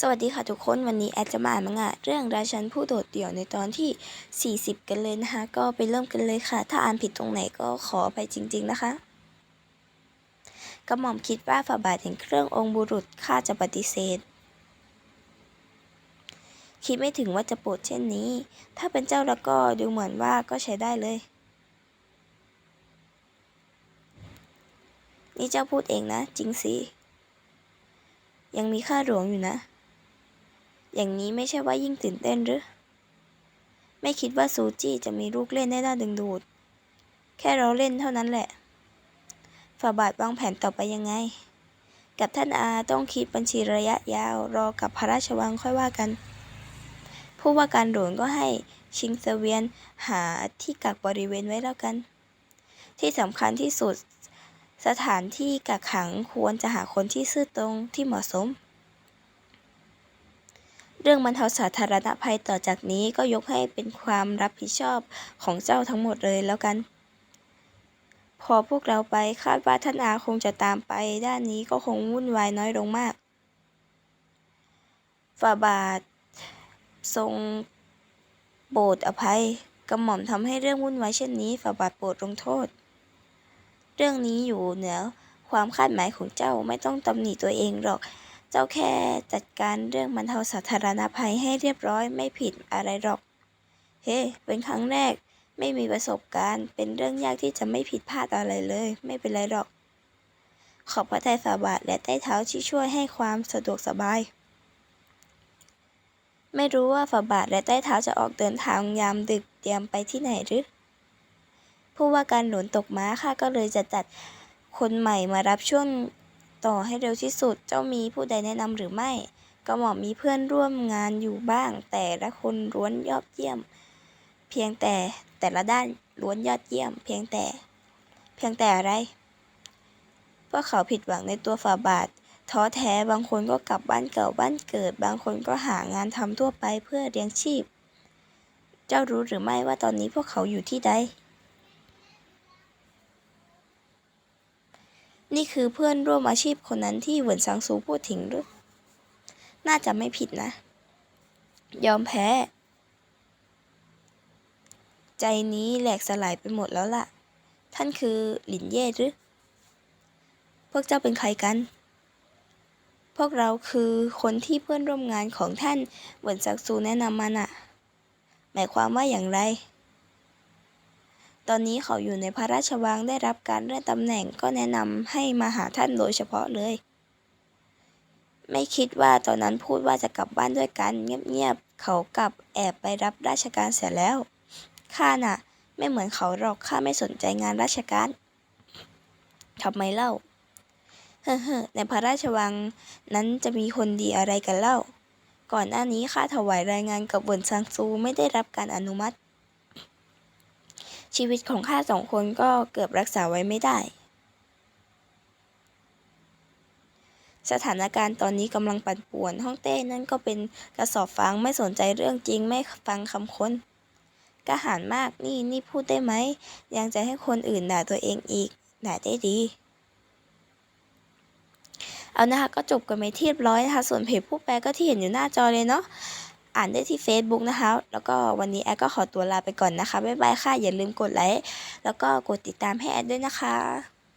สวัสดีค่ะทุกคนวันนี้แอดจะมาอ่านมังงะเรื่องราชันผู้โดดเดี่ยวในตอนที่ 40 กันเลยนะคะก็ไปเริ่มกันเลยค่ะ ถ้าอ่านผิดตรงไหนก็ขอไปจริง ๆนะคะกระหม่อมคิดว่าฝ่าบาทแห่งเครื่ององค์บุรุษข้าจะปฏิเสธ คิดไม่ถึงว่าจะโปรดเช่นนี้ ถ้าเป็นเจ้าแล้วก็ดูเหมือนว่าก็ใช้ได้เลย นี่เจ้าพูดเองนะ จริงสิยังมีข้าหลวงอยู่นะ อย่างนี้ไม่ใช่ว่ายิ่งตื่นเต้นหรือ ไม่คิดว่าซูจี้จะมีลูกเล่นได้น่าดึงดูด แค่เราเล่นเท่านั้นแหละฝ่าบาทวางแผนต่อไปยังไง กับท่านอาต้องคิดบัญชีระยะยาว รอกับพระราชวังค่อยว่ากัน ผู้ว่าการหลวงก็ให้ชิงเสเวียนหาที่กักบริเวณไว้แล้วกัน ที่สำคัญที่สุดสถานที่กักขังควรจะหาคนที่ซื่อตรงที่เหมาะสม เรื่องบรรเทาสาธารณภัยต่อจากนี้ก็ยกให้เป็นความรับผิดชอบของเจ้าทั้งหมดเลยแล้วกัน พอพวกเราไปคาดว่าท่านอาคงจะตามไป ด้านนี้ก็คงวุ่นวายน้อยลงมากฝ่าบาท ทรงโปรดอภัยกระหม่อมทำให้เรื่องวุ่นวายเช่นนี้ฝ่าบาทโปรดลงโทษ เรื่องนี้อยู่เหนือความคาดหมายของเจ้าไม่ต้องตำหนิตัวเองหรอก เจ้าแค่จัดการเรื่องบรรเทาสาธารณภัยให้เรียบร้อยไม่ผิดอะไรหรอก เฮ้ เป็นครั้งแรก ไม่มีประสบการณ์ เป็นเรื่องยากที่จะไม่ผิดพลาดอะไรเลย ไม่เป็นไรหรอก ขอบพระทัยฝ่าบาทและใต้เท้าที่ช่วยให้ความสะดวกสบาย ไม่รู้ว่าฝ่าบาทและใต้เท้าจะออกเดินทางยามดึกเตรียมไปที่ไหนหรือผู้ว่าการหนุนตกม้าข้าก็เลยจะจัดคนใหม่มารับช่วง ต่อให้เร็วที่สุดเจ้ามีผู้ใดแนะนำหรือไม่ก็หมอมมีเพื่อนร่วมงานอยู่บ้าง แต่ละคนล้วนยอดเยี่ยม เพียงแต่แต่ละด้านล้วนยอดเยี่ยม เพียงแต่ เพียงแต่อะไรพวกเขาผิดหวังในตัวฝ่าบาทท้อแท้บางคนก็กลับบ้านเก่าบ้านเกิด บางคนก็หางานทำทั่วไปเพื่อเลี้ยงชีพ เจ้ารู้หรือไม่ว่าตอนนี้พวกเขาอยู่ที่ใด คือเพื่อนร่วมอาชีพคนนั้นที่เหวินซังซูพูดถึงหรือ น่าจะไม่ผิดนะ ยอมแพ้ ใจนี้แหลกสลายไปหมดแล้วล่ะ ท่านคือหลินเย่หรือ พวกเจ้าเป็นใครกัน พวกเราคือคนที่เพื่อนร่วมงานของท่านเหวินซักซูแนะนำมาน่ะ หมายความว่าอย่างไร ตอนนี้เขาอยู่ในพระราชวังได้รับการเลื่อนตำแหน่งก็แนะนำให้มาหาท่านโดยเฉพาะเลย ไม่คิดว่าตอนนั้นพูดว่าจะกลับบ้านด้วยกันเงียบๆเขากลับแอบไปรับราชการเสียแล้วข้าน่ะ ไม่เหมือนเขาหรอกข้าไม่สนใจงานราชการทำไมเล่าเฮ้อในพระราชวังนั้นจะมีคนดีอะไรกันเล่า ก่อนหน้านี้ข้าถวายรายงานกับเวินซังซูไม่ได้รับการอนุมัติ ชีวิตของข้าสองคนก็เกือบรักษาไว้ไม่ได้ สถานการณ์ตอนนี้กำลังปั่นป่วนฮ่องเต้นั่นก็เป็นกระสอบฟางไม่สนใจเรื่องจริงไม่ฟังคำคนกระหารมากนี่นี่พูดได้ไหม ยังจะให้คนอื่นด่าตัวเองอีกด่าได้ดี เอานะคะก็จบกันไปที่เรียบร้อยนะคะ ส่วนเพจผู้แปลก็ที่เห็นอยู่หน้าจอเลยเนาะ อ่านได้ที่ Facebook นะคะ แล้วก็วันนี้แอดก็ขอตัวลาไปก่อนนะคะ บ๊ายบายค่ะ อย่าลืมกดไลค์ แล้วก็กดติดตามให้แอดด้วยนะคะ